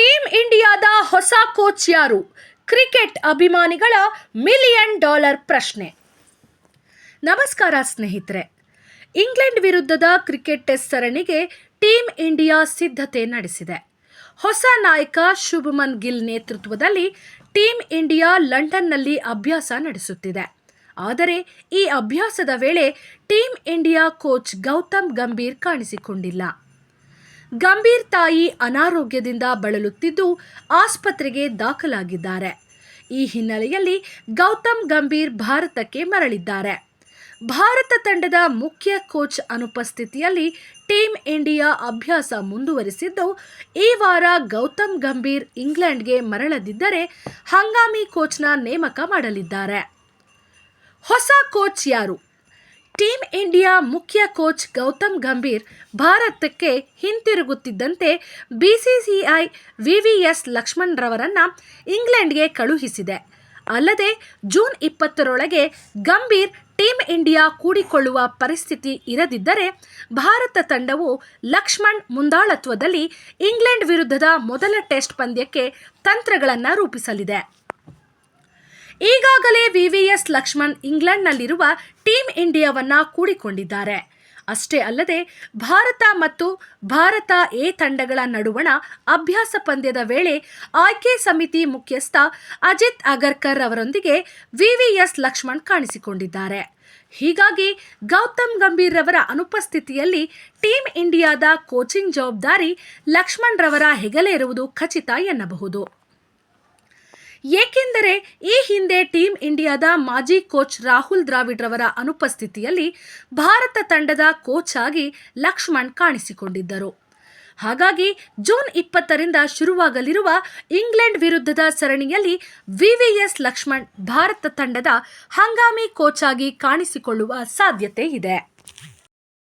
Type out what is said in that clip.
Team ಇಂಡಿಯಾದ ಹೊಸ coach ಯಾರು? ಕ್ರಿಕೆಟ್ ಅಭಿಮಾನಿಗಳ ಮಿಲಿಯನ್ ಡಾಲರ್ ಪ್ರಶ್ನೆ. ನಮಸ್ಕಾರ ಸ್ನೇಹಿತರೆ. ಇಂಗ್ಲೆಂಡ್ ವಿರುದ್ಧದ ಕ್ರಿಕೆಟ್ ಟೆಸ್ಟ್ ಸರಣಿಗೆ ಟೀಂ ಇಂಡಿಯಾ ಸಿದ್ಧತೆ ನಡೆಸಿದೆ. ಹೊಸ ನಾಯಕ ಶುಭಮನ್ ಗಿಲ್ ನೇತೃತ್ವದಲ್ಲಿ ಟೀಂ ಇಂಡಿಯಾ ಲಂಡನ್ನಲ್ಲಿ ಅಭ್ಯಾಸ ನಡೆಸುತ್ತಿದೆ. ಆದರೆ ಈ ಅಭ್ಯಾಸದ ವೇಳೆ team India coach Gautam Gambhir ಕಾಣಿಸಿಕೊಂಡಿಲ್ಲ. Gambhir ತಾಯಿ ಅನಾರೋಗ್ಯದಿಂದ ಬಳಲುತ್ತಿದ್ದು ಆಸ್ಪತ್ರೆಗೆ ದಾಖಲಾಗಿದ್ದಾರೆ. ಈ ಹಿನ್ನೆಲೆಯಲ್ಲಿ ಗೌತಮ್ ಗಂಭೀರ್ ಭಾರತಕ್ಕೆ ಮರಳಿದ್ದಾರೆ. ಭಾರತ ತಂಡದ ಮುಖ್ಯ ಕೋಚ್ ಅನುಪಸ್ಥಿತಿಯಲ್ಲಿ ಟೀಮ್ ಇಂಡಿಯಾ ಅಭ್ಯಾಸ ಮುಂದುವರಿಸಿದ್ದು, ಈ ವಾರ ಗೌತಮ್ ಗಂಭೀರ್ ಇಂಗ್ಲೆಂಡ್ಗೆ ಮರಳದಿದ್ದರೆ ಹಂಗಾಮಿ ಕೋಚ್ನ ನೇಮಕ ಮಾಡಲಿದ್ದಾರೆ. ಹೊಸ ಕೋಚ್ ಯಾರು? ಟೀಮ್ ಇಂಡಿಯಾ ಮುಖ್ಯ ಕೋಚ್ ಗೌತಮ್ ಗಂಭೀರ್ ಭಾರತಕ್ಕೆ ಹಿಂತಿರುಗುತ್ತಿದ್ದಂತೆ ಬಿಸಿಸಿಐ ವಿವಿಎಸ್ ಲಕ್ಷ್ಮಣ್ ರವರನ್ನ ಇಂಗ್ಲೆಂಡ್ಗೆ ಕಳುಹಿಸಿದೆ. ಅಲ್ಲದೆ ಜೂನ್ ಇಪ್ಪತ್ತರೊಳಗೆ ಗಂಭೀರ್ ಟೀಂ ಇಂಡಿಯಾ ಕೂಡಿಕೊಳ್ಳುವ ಪರಿಸ್ಥಿತಿ ಇರದಿದ್ದರೆ ಭಾರತ ತಂಡವು ಲಕ್ಷ್ಮಣ್ ಮುಂದಾಳತ್ವದಲ್ಲಿ ಇಂಗ್ಲೆಂಡ್ ವಿರುದ್ಧದ ಮೊದಲ ಟೆಸ್ಟ್ ಪಂದ್ಯಕ್ಕೆ ತಂತ್ರಗಳನ್ನು ರೂಪಿಸಲಿದೆ. ಈಗಾಗಲೇ ವಿವಿಎಸ್ ಲಕ್ಷ್ಮಣ್ ಇಂಗ್ಲೆಂಡ್ನಲ್ಲಿರುವ ಟೀಮ್ ಇಂಡಿಯಾವನ್ನ ಕೂಡಿಕೊಂಡಿದ್ದಾರೆ. ಅಷ್ಟೇ ಅಲ್ಲದೆ ಭಾರತ ಮತ್ತು ಭಾರತ ಎ ತಂಡಗಳ ನಡುವಣ ಅಭ್ಯಾಸ ಪಂದ್ಯದ ವೇಳೆ ಆಯ್ಕೆ ಸಮಿತಿ ಮುಖ್ಯಸ್ಥ ಅಜಿತ್ ಅಗರ್ಕರ್ ಅವರೊಂದಿಗೆ ವಿವಿಎಸ್ ಲಕ್ಷ್ಮಣ್ ಕಾಣಿಸಿಕೊಂಡಿದ್ದಾರೆ. ಹೀಗಾಗಿ ಗೌತಮ್ ಗಂಭೀರ್ ರವರ ಅನುಪಸ್ಥಿತಿಯಲ್ಲಿ ಟೀಮ್ ಇಂಡಿಯಾದ ಕೋಚಿಂಗ್ ಜವಾಬ್ದಾರಿ ಲಕ್ಷ್ಮಣ್ ರವರ ಹೆಗಲೇರುವುದು ಖಚಿತ ಎನ್ನಬಹುದು. ಏಕೆಂದರೆ ಈ ಹಿಂದೆ ಟೀಮ್ ಇಂಡಿಯಾದ ಮಾಜಿ ಕೋಚ್ ರಾಹುಲ್ ದ್ರಾವಿಡ್ ರವರ ಅನುಪಸ್ಥಿತಿಯಲ್ಲಿ ಭಾರತ ತಂಡದ ಕೋಚ್ ಆಗಿ ಲಕ್ಷ್ಮಣ್ ಕಾಣಿಸಿಕೊಂಡಿದ್ದರು. ಹಾಗಾಗಿ ಜೂನ್ ಇಪ್ಪತ್ತರಿಂದ ಶುರುವಾಗಲಿರುವ ಇಂಗ್ಲೆಂಡ್ ವಿರುದ್ಧದ ಸರಣಿಯಲ್ಲಿ ವಿವಿಎಸ್ ಲಕ್ಷ್ಮಣ್ ಭಾರತ ತಂಡದ ಹಂಗಾಮಿ ಕೋಚ್ ಆಗಿ ಕಾಣಿಸಿಕೊಳ್ಳುವ ಸಾಧ್ಯತೆ ಇದೆ.